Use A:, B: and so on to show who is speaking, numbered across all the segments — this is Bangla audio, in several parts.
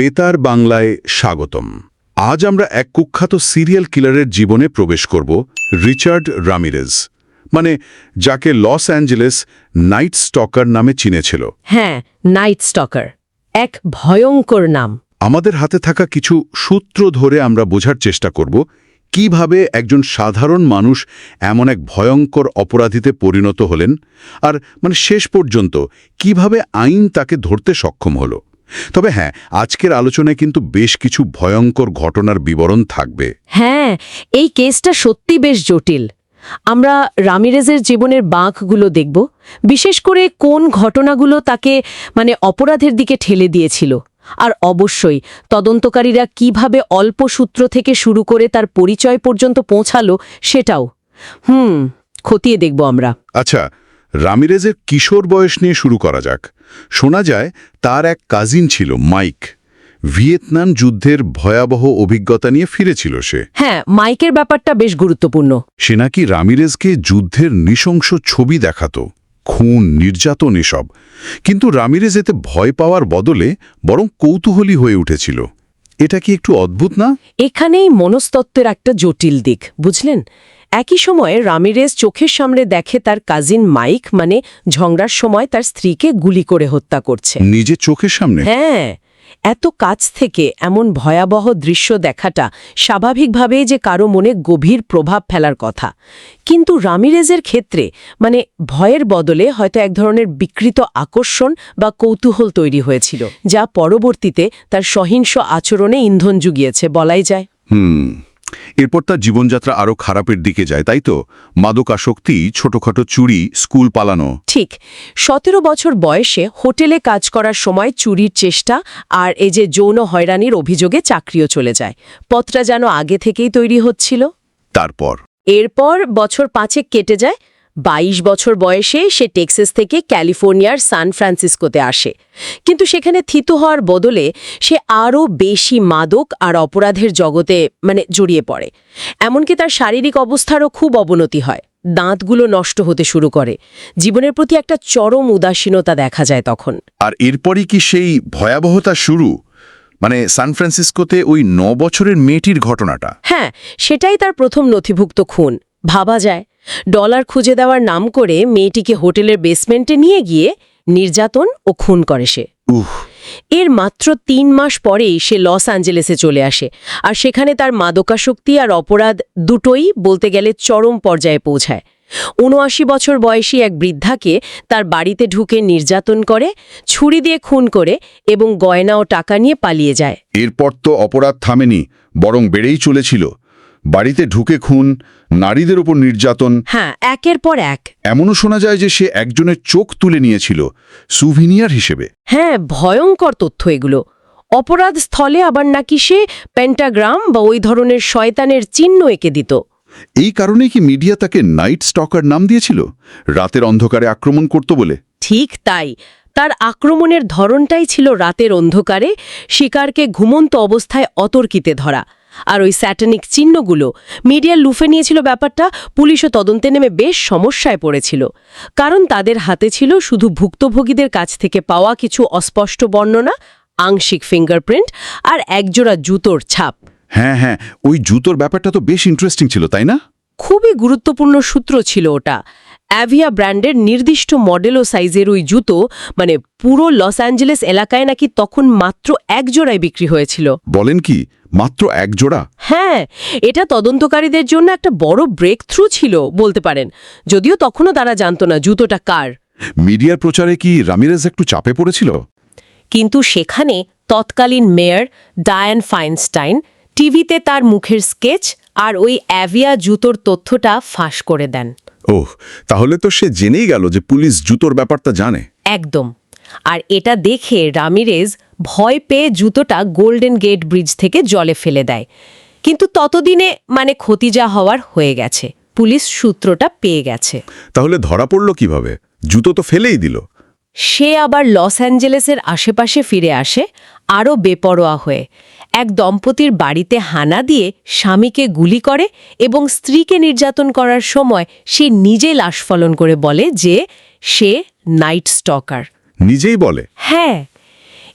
A: বেতার বাংলায় স্বাগতম। আজ আমরা এক কুখ্যাত সিরিয়াল কিলারের জীবনে প্রবেশ করব রিচার্ড রামিরেজ মানে যাকে লস অ্যাঞ্জেলেস নাইট স্টকার নামে চিনেছিল।
B: হ্যাঁ নাইট স্টকার এক ভয়ঙ্কর নাম।
A: আমাদের হাতে থাকা কিছু সূত্র ধরে আমরা বোঝার চেষ্টা করব কীভাবে একজন সাধারণ মানুষ এমন এক ভয়ঙ্কর অপরাধীতে পরিণত হলেন আর মানে শেষ পর্যন্ত কীভাবে আইন তাকে ধরতে সক্ষম হলো। তবে হ্যাঁ আজকের আলোচনায় কিন্তু বেশ কিছু ভয়ঙ্কর ঘটনার বিবরণ থাকবে।
B: হ্যাঁ এই কেসটা সত্যি বেশ জটিল। আমরা রামিরেজের জীবনের বাঁকগুলো দেখব বিশেষ করে কোন ঘটনাগুলো তাকে মানে অপরাধের দিকে ঠেলে দিয়েছিল। আর অবশ্যই তদন্তকারীরা কীভাবে অল্প সূত্র থেকে শুরু করে তার পরিচয় পর্যন্ত পৌঁছালো সেটাও। হুম খতিয়ে দেখব আমরা।
A: আচ্ছা রামিরেজের কিশোর বয়স নিয়ে শুরু করা যাক। শোনা যায় তার এক কাজিন ছিল মাইক। ভিয়েতনাম যুদ্ধের ভয়াবহ অভিজ্ঞতা নিয়ে ফিরেছিল সে।
B: হ্যাঁ মাইকের ব্যাপারটা বেশ গুরুত্বপূর্ণ।
A: সে নাকি রামিরেজকে যুদ্ধের নৃশংস ছবি দেখাতো। খুন নির্যাতন এসব। কিন্তু রামিরেজ এতে ভয় পাওয়ার বদলে বরং কৌতূহলী হয়ে উঠেছিল। এটা কি একটু অদ্ভুত না?
B: এখানেই মনস্তত্ত্বের একটা জটিল দিক বুঝলেন? একই সময়ে রামিরেজ চোখের সামনে দেখে তার কাজিন মাইক মানে ঝগড়ার সময় তার স্ত্রীকে গুলি করে হত্যা করছে।
A: নিজে চোখের সামনে?
B: হ্যাঁ। এত কাছ থেকে এমন ভয়াবহ দৃশ্য দেখাটা স্বাভাবিকভাবেই যে কারও মনে গভীর প্রভাব ফেলার কথা। কিন্তু রামিরেজের ক্ষেত্রে মানে ভয়ের বদলে হয়তো এক ধরনের বিকৃত আকর্ষণ বা কৌতূহল তৈরি হয়েছিল যা পরবর্তীতে তার সহিংস আচরণে ইন্ধন জুগিয়েছে বলাই যায়।
A: হুম। এরপর তার জীবনযাত্রা আরও খারাপের দিকে যায় তাই তো? মাদকাসক্তি ছোটখাটো চুরি স্কুল পালানো।
B: ঠিক। সতেরো বছর বয়সে হোটেলে কাজ করার সময় চুরির চেষ্টা আর এই যে যৌন হয়রানির অভিযোগে চাকরিও চলে যায়। পত্রা যেন আগে থেকেই তৈরি হচ্ছিল।
A: তারপর?
B: এরপর বছর পাঁচে কেটে যায় ২২ বছর বয়সে সে টেক্সাস থেকে ক্যালিফোর্নিয়ার সান ফ্রান্সিসকোতে আসে। কিন্তু সেখানে থিতু হওয়ার বদলে সে আরও বেশি মাদক আর অপরাধের জগতে মানে জড়িয়ে পড়ে। এমনকি তার শারীরিক অবস্থারও খুব অবনতি হয়। দাঁতগুলো নষ্ট হতে শুরু করে। জীবনের প্রতি একটা চরম উদাসীনতা দেখা যায় তখন।
A: আর এরপরই কি সেই ভয়াবহতা শুরু? মানে সান ফ্রান্সিসকোতে ওই ন বছরের মেয়েটির ঘটনাটা।
B: হ্যাঁ সেটাই তার প্রথম নথিভুক্ত খুন। ভাবা যায়। ডলার খুঁজে দেওয়ার নাম করে মেয়েটিকে হোটেলের বেসমেন্টে নিয়ে গিয়ে নির্যাতন ও খুন করে সে। এর মাত্র তিন মাস পরেই সে লস অ্যাঞ্জেলেসে চলে আসে আর সেখানে তার মাদকাসক্তি আর অপরাধ দুটোই বলতে গেলে চরম পর্যায়ে পৌঁছায়। উনআশি বছর বয়সী এক বৃদ্ধাকে তার বাড়িতে ঢুকে নির্যাতন করে ছুরি দিয়ে খুন করে এবং গয়না ও টাকা নিয়ে পালিয়ে যায়।
A: এরপর তো অপরাধ থামেনি বরং বেড়েই চলেছিল। বাড়িতে ঢুকে খুন নারীদের উপর নির্যাতন।
B: হ্যাঁ একের পর এক।
A: এমনও শোনা যায় যে সে একজনের চোখ তুলে নিয়েছিল সুভিনিয়ার হিসেবে।
B: হ্যাঁ ভয়ঙ্কর তথ্য এগুলো। অপরাধ স্থলে আবার নাকি সে পেন্টাগ্রাম বা ওই ধরনের শয়তানের চিহ্ন এঁকে দিত।
A: এই কারণেই কি মিডিয়া তাকে নাইট স্টকার নাম দিয়েছিল? রাতের অন্ধকারে আক্রমণ করত বলে।
B: ঠিক তাই। তার আক্রমণের ধরনটাই ছিল রাতের অন্ধকারে শিকারকে ঘুমন্ত অবস্থায় অতর্কিতে ধরা। আর ওই স্যাটানিক চিহ্নগুলো মিডিয়া লুফে নিয়েছিল ব্যাপারটা পুলিশও তদন্তে নেমে বেশ সমস্যায় পড়েছিল। কারণ তাদের হাতে ছিল শুধু ভুক্তভোগীদের কাছ থেকে পাওয়া কিছু অস্পষ্ট বর্ণনা আংশিক ফিঙ্গারপ্রিন্ট আর একজোড়া জুতোর ছাপ।
A: হ্যাঁ হ্যাঁ ওই জুতোর ব্যাপারটা তো বেশ ইন্টারেস্টিং ছিল তাই না?
B: খুবই গুরুত্বপূর্ণ সূত্র ছিল ওটা। অ্যাভিয়া ব্র্যান্ডের নির্দিষ্ট মডেল ও সাইজের ওই জুতো মানে পুরো লস অ্যাঞ্জেলেস এলাকায় নাকি তখন মাত্র এক জোড়ায় বিক্রি হয়েছিল।
A: বলেন কি মাত্র এক জোড়া?
B: হ্যাঁ এটা তদন্তকারীদের জন্য একটা বড় ব্রেক থ্রু ছিল বলতে পারেন। যদিও তখনও তারা জানত না জুতোটা কার।
A: মিডিয়ার প্রচারে কি রামিরেজ একটু চাপে পড়েছিল?
B: কিন্তু সেখানে তৎকালীন মেয়র ডায়ান ফাইনস্টাইন টিভিতে তার মুখের স্কেচ আর ওই অ্যাভিয়া জুতোর তথ্যটা ফাঁস করে দেন।
A: ওহ তাহলে তো সে জেনেই গেল যে পুলিশ জুতোর ব্যাপারটা জানে।
B: একদম। আর এটা দেখে রামিরেজ ভয় পেয়ে জুতোটা গোল্ডেন গেট ব্রিজ থেকে জলে ফেলে দেয়। কিন্তু ততদিনে মানে ক্ষতি যা হওয়ার হয়ে গেছে। পুলিশ সূত্রটা পেয়ে গেছে।
A: তাহলে ধরা পড়ল কীভাবে? জুতো তো ফেলেই দিল।
B: সে আবার লস অ্যাঞ্জেলেসের আশেপাশে ফিরে আসে আরও বেপরোয়া হয়ে। এক দম্পতির বাড়িতে হানা দিয়ে স্বামীকে গুলি করে এবং স্ত্রীকে নির্যাতন করার সময় সে নিজে লাশ ফলন করে বলে যে সে নাইট স্টকার।
A: নিজেই বলে?
B: হ্যাঁ।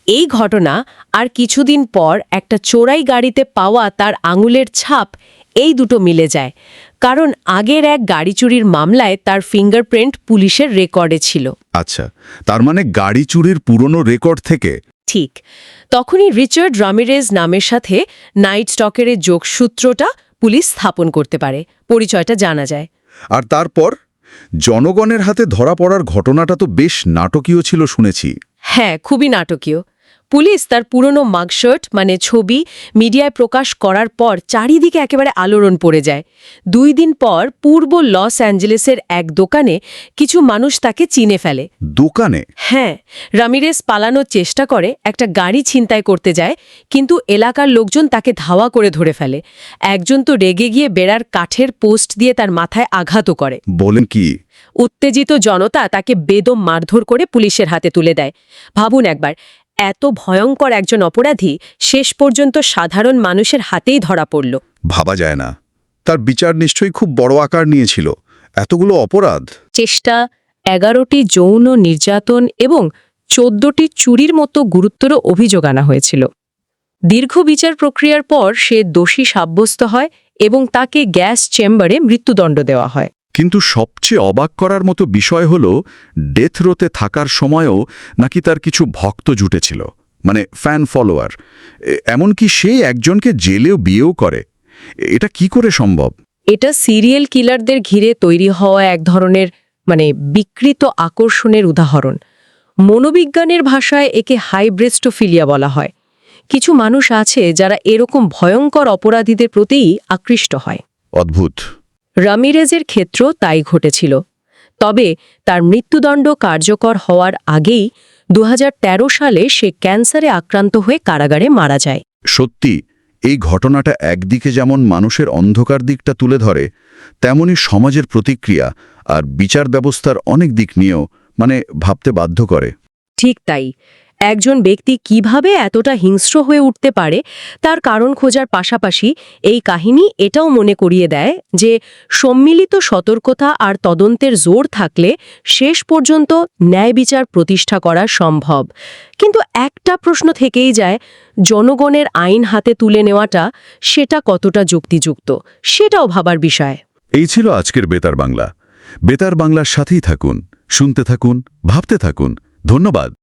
B: এই ঘটনা আর কিছুদিন পর একটা চোরাই গাড়িতে পাওয়া তার আঙুলের ছাপ এই দুটো মিলে যায়। কারণ আগের এক গাড়ি চুরির মামলায় তার ফিঙ্গারপ্রিন্ট পুলিশের রেকর্ডে ছিল।
A: আচ্ছা তার মানে গাড়ি চুরির পুরনো রেকর্ড থেকে
B: ঠিক। তখনই রিচার্ড রামিরেজ নামের সাথে নাইট স্টকের যোগসূত্রটা পুলিশ স্থাপন করতে পারে। পরিচয়টা জানা যায়।
A: আর তারপর? জনগণের হাতে ধরা পড়ার ঘটনাটা তো বেশ নাটকীয় ছিল শুনেছি।
B: হ্যাঁ খুবই নাটকীয়। পুলিশ তার পুরনো মাগশার্ট মানে ছবি মিডিয়ায় প্রকাশ করার পর চারিদিকে একেবারে আলোড়ন পড়ে যায়। দুই দিন পর পূর্ব লস অ্যাঞ্জেলেসের এক দোকানে কিছু মানুষ তাকে চিনে ফেলে।
A: দোকানে?
B: হ্যাঁ রামিরেস পালানোর চেষ্টা করে একটা গাড়ি ছিনতাই করতে যায় কিন্তু এলাকার লোকজন তাকে ধাওয়া করে ধরে ফেলে। একজন তো রেগে গিয়ে বেড়ার কাঠের পোস্ট দিয়ে তার মাথায় আঘাতও করে।
A: বলেন কি?
B: উত্তেজিত জনতা তাকে বেদম মারধর করে পুলিশের হাতে তুলে দেয়। ভাবুন একবার এত ভয়ঙ্কর একজন অপরাধী শেষ পর্যন্ত সাধারণ মানুষের হাতেই ধরা পড়ল।
A: ভাবা যায় না। তার বিচার নিশ্চয়ই খুব বড় আকার নিয়েছিল। এতগুলো অপরাধ।
B: চেষ্টা এগারোটি যৌন নির্যাতন এবং চোদ্দটি চুরির মতো গুরুতর অভিযোগ আনা হয়েছিল। দীর্ঘ বিচার প্রক্রিয়ার পর সে দোষী সাব্যস্ত হয় এবং তাকে গ্যাস চেম্বারে মৃত্যুদণ্ড দেওয়া হয়।
A: কিন্তু সবচেয়ে অবাক করার মতো বিষয় হল ডেথ রোতে থাকার সময়ও নাকি তার কিছু ভক্ত জুটেছিল মানে ফ্যান ফলোয়ার এমনকি সে একজনকে জেলেও বিয়েও করে। এটা কি করে সম্ভব?
B: এটা সিরিয়াল কিলারদের ঘিরে তৈরি হওয়া এক ধরনের মানে বিকৃত আকর্ষণের উদাহরণ। মনোবিজ্ঞানের ভাষায় একে হাইব্রেস্টোফিলিয়া বলা হয়। কিছু মানুষ আছে যারা এরকম ভয়ঙ্কর অপরাধীদের প্রতিই আকৃষ্ট হয়।
A: অদ্ভুত।
B: রামিরেজের ক্ষেত্র তাই ঘটেছিল। তবে তার মৃত্যুদণ্ড কার্যকর হওয়ার আগেই দু হাজার তেরো সালে সে ক্যান্সারে আক্রান্ত হয়ে কারাগারে মারা যায়।
A: সত্যি এই ঘটনাটা একদিকে যেমন মানুষের অন্ধকার দিকটা তুলে ধরে তেমনি সমাজের প্রতিক্রিয়া আর বিচার ব্যবস্থার অনেক দিক নিয়েও মানে ভাবতে বাধ্য করে।
B: ঠিক তাই। একজন ব্যক্তি কীভাবে এতটা হিংস্র হয়ে উঠতে পারে, তার কারণ খোঁজার পাশাপাশি এই কাহিনী এটাও মনে করিয়ে দেয় যে সম্মিলিত সতর্কতা আর তদন্তের জোর থাকলে শেষ পর্যন্ত ন্যায় বিচার প্রতিষ্ঠা করা সম্ভব। কিন্তু একটা প্রশ্ন থেকেই যায়, জনগণের আইন হাতে তুলে নেওয়াটা সেটা কতটা যুক্তিযুক্ত, সেটাও ভাবার বিষয়।
A: এই ছিল আজকের বেতার বাংলা। বেতার বাংলার সাথেই থাকুন, শুনতে থাকুন, ভাবতে থাকুন। ধন্যবাদ।